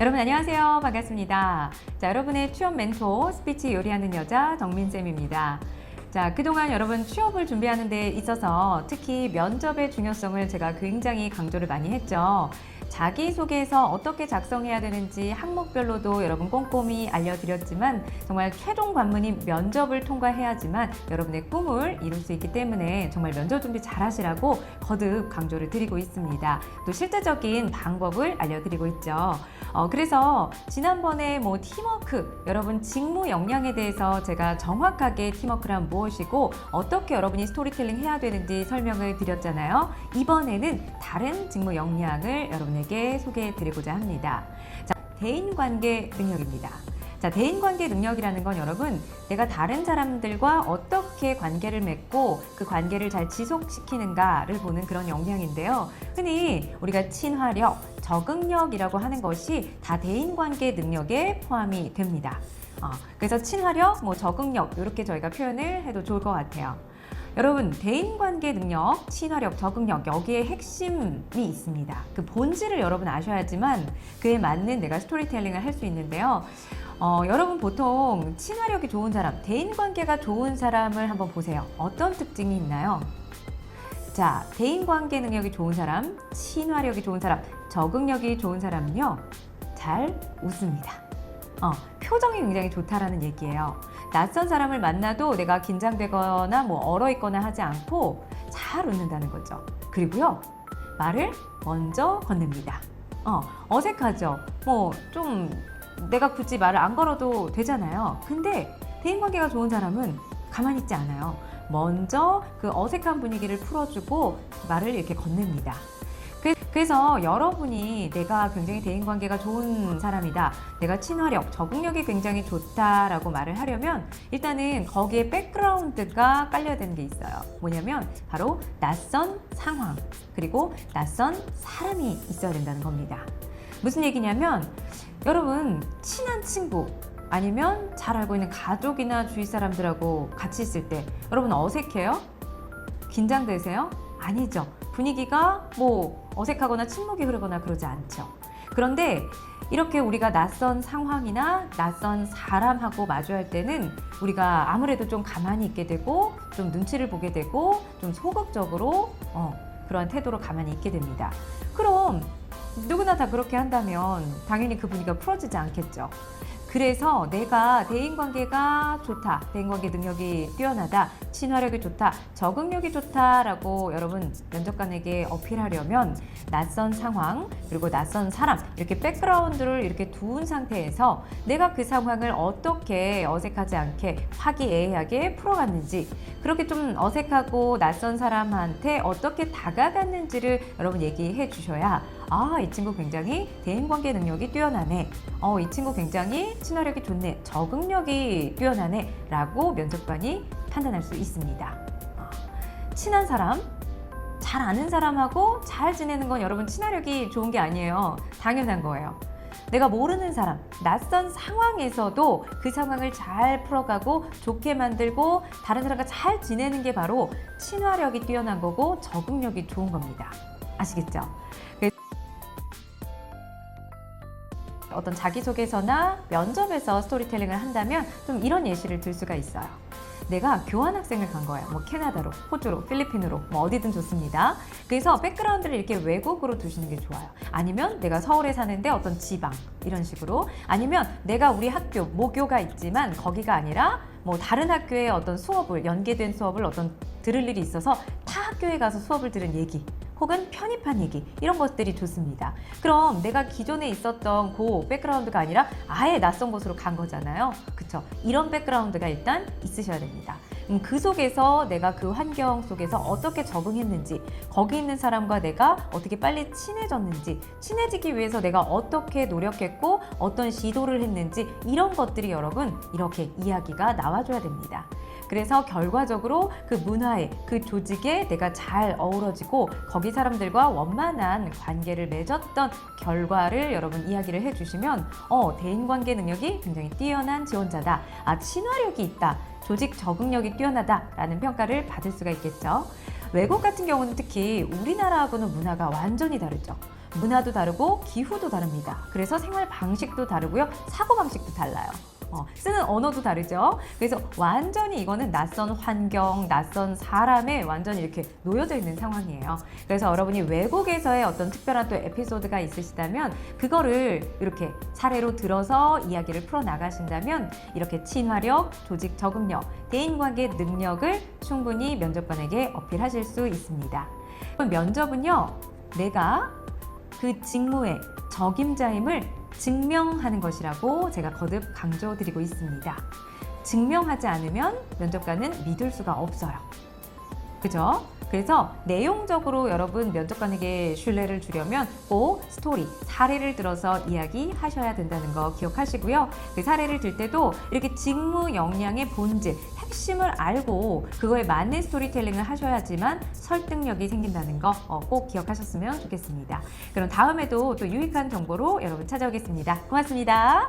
여러분 안녕하세요. 반갑습니다. 자, 여러분의 취업 멘토 스피치 요리하는 여자 정민쌤입니다. 자, 그동안 여러분 취업을 준비하는 데 있어서 특히 면접의 중요성을 제가 굉장히 강조를 많이 했죠. 자기소개서 어떻게 작성해야 되는지 항목별로도 여러분 꼼꼼히 알려드렸지만 정말 최종 관문인 면접을 통과해야지만 여러분의 꿈을 이룰 수 있기 때문에 정말 면접 준비 잘 하시라고 거듭 강조를 드리고 있습니다. 또 실제적인 방법을 알려드리고 있죠. 어, 그래서 지난번에 뭐 팀워크, 여러분 직무 역량에 대해서 제가 정확하게 팀워크란 무엇이고 어떻게 여러분이 스토리텔링 해야 되는지 설명을 드렸잖아요. 이번에는 다른 직무 역량을 여러분 에게 소개해 드리고자 합니다. 자, 대인 관계 능력입니다. 자, 대인 관계 능력이라는 건 여러분, 내가 다른 사람들과 어떻게 관계를 맺고 그 관계를 잘 지속시키는가를 보는 그런 역량인데요. 흔히 우리가 친화력, 적응력이라고 하는 것이 다 대인 관계 능력에 포함이 됩니다. 어, 그래서 친화력, 뭐 적응력 이렇게 저희가 표현을 해도 좋을 것 같아요. 여러분 대인관계 능력, 친화력, 적응력 여기에 핵심이 있습니다. 그 본질을 여러분 아셔야지만 그에 맞는 내가 스토리텔링을 할 수 있는데요. 어, 여러분 보통 친화력이 좋은 사람, 대인관계가 좋은 사람을 한번 보세요. 어떤 특징이 있나요? 자, 대인관계 능력이 좋은 사람, 친화력이 좋은 사람, 적응력이 좋은 사람은요, 잘 웃습니다. 어, 표정이 굉장히 좋다라는 얘기예요. 낯선 사람을 만나도 내가 긴장되거나 뭐 얼어 있거나 하지 않고 잘 웃는다는 거죠. 그리고요, 말을 먼저 건넵니다. 어, 어색하죠. 뭐 좀 내가 굳이 말을 안 걸어도 되잖아요. 근데 대인 관계가 좋은 사람은 가만히 있지 않아요. 먼저 그 어색한 분위기를 풀어주고 말을 이렇게 건넵니다. 그- 그래서 여러분이 내가 굉장히 대인관계가 좋은 사람이다. 내가 친화력, 적응력이 굉장히 좋다라고 말을 하려면 일단은 거기에 백그라운드가 깔려야 되는 게 있어요. 뭐냐면 바로 낯선 상황, 그리고 낯선 사람이 있어야 된다는 겁니다. 무슨 얘기냐면 여러분 친한 친구 아니면 잘 알고 있는 가족이나 주위 사람들하고 같이 있을 때 여러분 어색해요? 긴장되세요? 아니죠. 분위기가 뭐 어색하거나 침묵이 흐르거나 그러지 않죠. 그런데 이렇게 우리가 낯선 상황이나 낯선 사람하고 마주할 때는 우리가 아무래도 좀 가만히 있게 되고 좀 눈치를 보게 되고 좀 소극적으로 어, 그러한 태도로 가만히 있게 됩니다. 그럼 누구나 다 그렇게 한다면 당연히 그 분위기가 풀어지지 않겠죠. 그래서 내가 대인관계가 좋다, 대인관계 능력이 뛰어나다, 친화력이 좋다, 적응력이 좋다라고 여러분 면접관에게 어필하려면 낯선 상황 그리고 낯선 사람 이렇게 백그라운드를 이렇게 두은 상태에서 내가 그 상황을 어떻게 어색하지 않게 화기애애하게 풀어갔는지 그렇게 좀 어색하고 낯선 사람한테 어떻게 다가갔는지를 여러분 얘기해 주셔야 아, 이 친구 굉장히 대인관계 능력이 뛰어나네. 어, 이 친구 굉장히 친화력이 좋네. 적응력이 뛰어나네. 라고 면접관이 판단할 수 있습니다. 어, 친한 사람, 잘 아는 사람하고 잘 지내는 건 여러분 친화력이 좋은 게 아니에요. 당연한 거예요. 내가 모르는 사람, 낯선 상황에서도 그 상황을 잘 풀어가고 좋게 만들고 다른 사람과 잘 지내는 게 바로 친화력이 뛰어난 거고 적응력이 좋은 겁니다. 아시겠죠? 어떤 자기소개서나 면접에서 스토리텔링을 한다면 좀 이런 예시를 들 수가 있어요. 내가 교환학생을 간 거예요. 뭐 캐나다로, 호주로, 필리핀으로, 뭐 어디든 좋습니다. 그래서 백그라운드를 이렇게 외국으로 두시는 게 좋아요. 아니면 내가 서울에 사는데 어떤 지방 이런 식으로 아니면 내가 우리 학교 모교가 있지만 거기가 아니라 뭐 다른 학교의 어떤 수업을 연계된 수업을 어떤 들을 일이 있어서 타 학교에 가서 수업을 들은 얘기 혹은 편입한 얘기 이런 것들이 좋습니다. 그럼 내가 기존에 있었던 그 백그라운드가 아니라 아예 낯선 곳으로 간 거잖아요. 그쵸? 이런 백그라운드가 일단 있으셔야 됩니다. 음, 그 속에서 내가 그 환경 속에서 어떻게 적응했는지, 거기 있는 사람과 내가 어떻게 빨리 친해졌는지, 친해지기 위해서 내가 어떻게 노력했고, 어떤 시도를 했는지, 이런 것들이 여러분, 이렇게 이야기가 나와줘야 됩니다. 그래서 결과적으로 그 문화에, 그 조직에 내가 잘 어우러지고, 거기 사람들과 원만한 관계를 맺었던 결과를 여러분 이야기를 해주시면, 어, 대인관계 능력이 굉장히 뛰어난 지원자다. 아, 친화력이 있다. 조직 적응력이 뛰어나다라는 평가를 받을 수가 있겠죠. 외국 같은 경우는 특히 우리나라하고는 문화가 완전히 다르죠. 문화도 다르고 기후도 다릅니다. 그래서 생활 방식도 다르고요. 사고 방식도 달라요. 어, 쓰는 언어도 다르죠. 그래서 완전히 이거는 낯선 환경, 낯선 사람에 완전히 이렇게 놓여져 있는 상황이에요. 그래서 여러분이 외국에서의 어떤 특별한 또 에피소드가 있으시다면 그거를 이렇게 사례로 들어서 이야기를 풀어 나가신다면 이렇게 친화력, 조직 적응력, 대인관계 능력을 충분히 면접관에게 어필하실 수 있습니다. 면접은요, 내가 그 직무의 적임자임을 증명하는 것이라고 제가 거듭 강조드리고 있습니다. 증명하지 않으면 면접관은 믿을 수가 없어요. 그죠? 그래서 내용적으로 여러분 면접관에게 신뢰를 주려면 꼭 스토리, 사례를 들어서 이야기하셔야 된다는 거 기억하시고요. 그 사례를 들 때도 이렇게 직무 역량의 본질, 핵심을 알고 그거에 맞는 스토리텔링을 하셔야지만 설득력이 생긴다는 거 꼭 기억하셨으면 좋겠습니다. 그럼 다음에도 또 유익한 정보로 여러분 찾아오겠습니다. 고맙습니다.